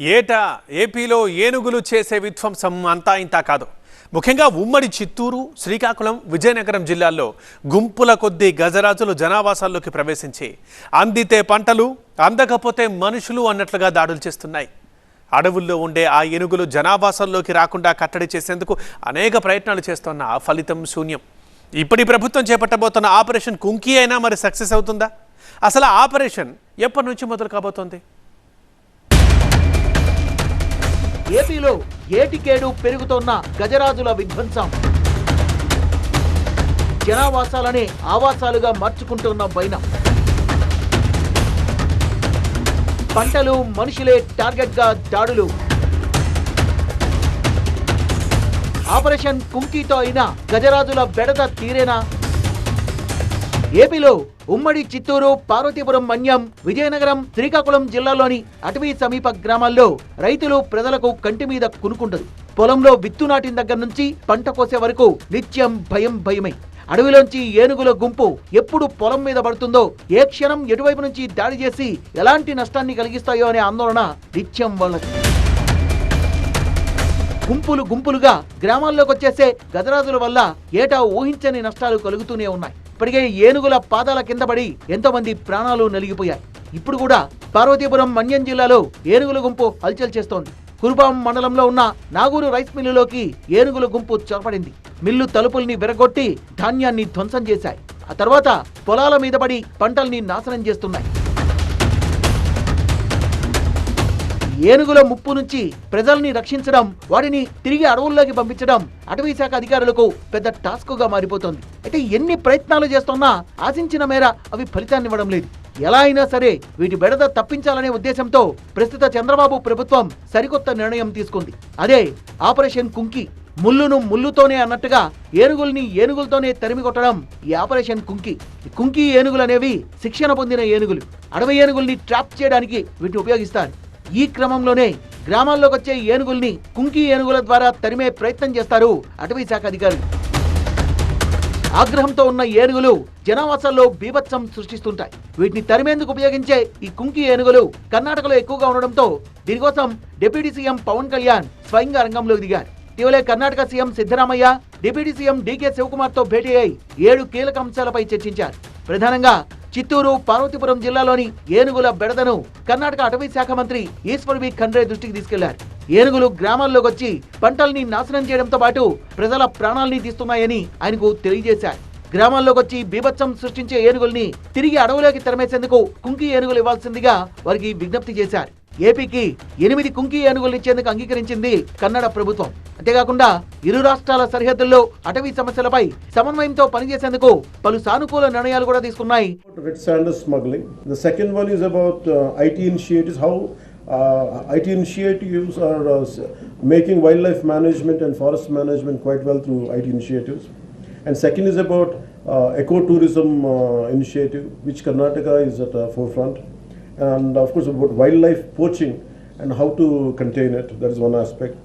ఏటా ఏపీలో ఏనుగులు చేసే విధ్వంసం అంతా ఇంతా కాదు. ముఖ్యంగా ఉమ్మడి చిత్తూరు శ్రీకాకుళం విజయనగరం జిల్లాల్లో గుంపుల కొద్దీ గజరాజులు జనావాసాల్లోకి ప్రవేశించి అందితే పంటలు అందకపోతే మనుషులు అన్నట్లుగా దాడులు చేస్తున్నాయి. అడవుల్లో ఉండే ఆ ఏనుగులు జనావాసాల్లోకి రాకుండా కట్టడి చేసేందుకు అనేక ప్రయత్నాలు చేస్తున్న ఆ ఫలితం శూన్యం. ఇప్పటి ప్రభుత్వం చేపట్టబోతున్న ఆపరేషన్ కుంకీ అయినా మరి సక్సెస్ అవుతుందా? అసలు ఆపరేషన్ ఎప్పటి నుంచి మొదలు కాబోతోంది ఏపీలో ఏటికేడు పెరుగుతోన్న గజరాజుల విధ్వంసం. జనావాసాలనే ఆవాసాలుగా మార్చుకుంటున్న వైనం పంటలు మనుషులే టార్గెట్గా దాడులు. ఆపరేషన్ కుంకీతో అయినా గజరాజుల బెడద తీరేనా? ఏపీలో ఉమ్మడి చిత్తూరు పార్వతీపురం మన్యం విజయనగరం శ్రీకాకుళం జిల్లాలోని అటవీ సమీప గ్రామాల్లో రైతులు ప్రజలకు కంటి మీద కునుకుంటదు పొలంలో విత్తు నాటిన దగ్గర నుంచి పంట కోసే వరకు నిత్యం భయం భయమే. అడవిలోంచి ఏనుగుల గుంపు ఎప్పుడు పొలం మీద పడుతుందో ఏ క్షణం ఎటువైపు నుంచి దాడి చేసి ఎలాంటి నష్టాన్ని కలిగిస్తాయో అనే ఆందోళన నిత్యం వాళ్ళకి. గుంపులు గుంపులుగా గ్రామాల్లోకి వచ్చేసే గజరాజుల వల్ల ఏటా ఊహించని నష్టాలు కలుగుతూనే ఉన్నాయి. ఇప్పటికే ఏనుగుల పాదాల కింద పడి ఎంతో మంది ప్రాణాలు నలిగిపోయాయి. ఇప్పుడు కూడా పార్వతీపురం మన్యం జిల్లాలో ఏనుగుల గుంపు హల్చల్ చేస్తోంది. కురుపాం మండలంలో ఉన్న నాగూరు రైస్ మిల్లులోకి ఏనుగుల గుంపు చొరపడింది. మిల్లు తలుపుల్ని విరగొట్టి ధాన్యాన్ని ధ్వంసం చేశాయి. ఆ తర్వాత పొలాల మీద పడి పంటల్ని నాశనం చేస్తున్నాయి. ఏనుగుల ముప్పు నుంచి ప్రజల్ని రక్షించడం వాటిని తిరిగి అడవుల్లోకి పంపించడం అటవీ శాఖ అధికారులకు పెద్ద టాస్క్గా మారిపోతోంది. అయితే ఎన్ని ప్రయత్నాలు చేస్తున్నా ఆశించిన మేర అవి ఫలితాన్నివ్వడం లేదు. ఎలా అయినా సరే వీటి బెడద తప్పించాలనే ఉద్దేశంతో ప్రస్తుత చంద్రబాబు ప్రభుత్వం సరికొత్త నిర్ణయం తీసుకుంది. అదే ఆపరేషన్ కుంకి ముల్లును ముల్లుతోనే అన్నట్టుగా ఏనుగుల్ని ఏనుగులతోనే తరిమి కొట్టడం ఈ ఆపరేషన్ కుంకి. కుంకి ఏనుగులు అనేవి శిక్షణ పొందిన ఏనుగులు. అడవి ఏనుగుల్ని ట్రాప్ చేయడానికి వీటిని ఉపయోగిస్తారు. ఈ క్రమంలోనే గ్రామాల్లోకి వచ్చే ఏనుగుల్ని కుంకి ఏనుగుల ద్వారా తరిమే ప్రయత్నం చేస్తారు అటవీ శాఖ అధికారులు. ఆగ్రహంతో ఉన్న ఏనుగులు జనావాసాల్లో బీభత్సం సృష్టిస్తుంటాయి. వీటిని తరిమేందుకు ఉపయోగించే ఈ కుంకి ఏనుగులు కర్ణాటకలో ఎక్కువగా ఉండడంతో దీనికోసం డిప్యూటీ సీఎం పవన్ కళ్యాణ్ స్వయంగా రంగంలోకి దిగారు. ఇటీవలే Karnataka CM Siddaramaiah deputy CM DK శివకుమార్తో భేటీ అయి ఏడు కీలక అంశాలపై చర్చించారు. ప్రధానంగా చిత్తూరు పార్వతీపురం జిల్లాలోని ఏనుగుల బెడదను కర్ణాటక అటవీ శాఖ మంత్రి ఈశ్వర్ బి ఖండ్రే దృష్టికి తీసుకెళ్ళారు. ఏనుగులు గ్రామాల్లోకి వచ్చి పంటల్ని నాశనం చేయడంతో పాటు ప్రజల ప్రాణాల్ని తీస్తున్నాయని ఆయనకు తెలియజేశారు. గ్రామాల్లోకి వచ్చి బీభత్సం సృష్టించే ఏనుగుల్ని తిరిగి అడవులోకి తరిమేసేందుకు కుంకి ఏనుగులు ఇవ్వాల్సిందిగా వారికి విజ్ఞప్తి చేశారు. ఏపీకి ఎనిమిది కుంకి ఏనుగులు ఇచ్చేందుకు అంగీకరించింది కన్నడ ప్రభుత్వం అంతేకాకుండా ఇరు రాష్ట్రాల సరిహద్దుల్లో అటవీ సమస్యలపై సమన్వయంతో పనిచేసేందుకు పలు సానుకూల నిర్ణయాలు కూడా తీసుకున్నాయి uh, IT initiatives, are uh, making wildlife management and forest management quite well through IT initiatives. And second is about uh, ecotourism uh, initiative, which Karnataka is at the forefront. And of course about wildlife poaching and how to contain it, that is one aspect.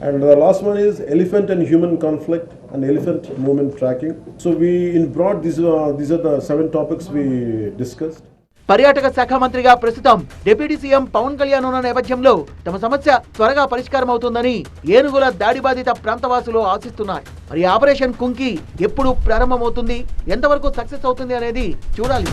And the last one is elephant and human conflict and elephant movement tracking. So we, in broad, these are, these are the seven topics we discussed. పర్యాటక శాఖ మంత్రిగా ప్రస్తుతం deputy CM Pawan Kalyan ఉన్న నేపథ్యంలో తమ సమస్య త్వరగా పరిష్కారం అవుతుందని ఏనుగుల దాడి బాధిత ప్రాంతవాసులు ఆశిస్తున్నారు మరి ఆపరేషన్ కుంకి ఎప్పుడు ప్రారంభమవుతుంది ఎంతవరకు సక్సెస్ అవుతుంది అనేది చూడాలి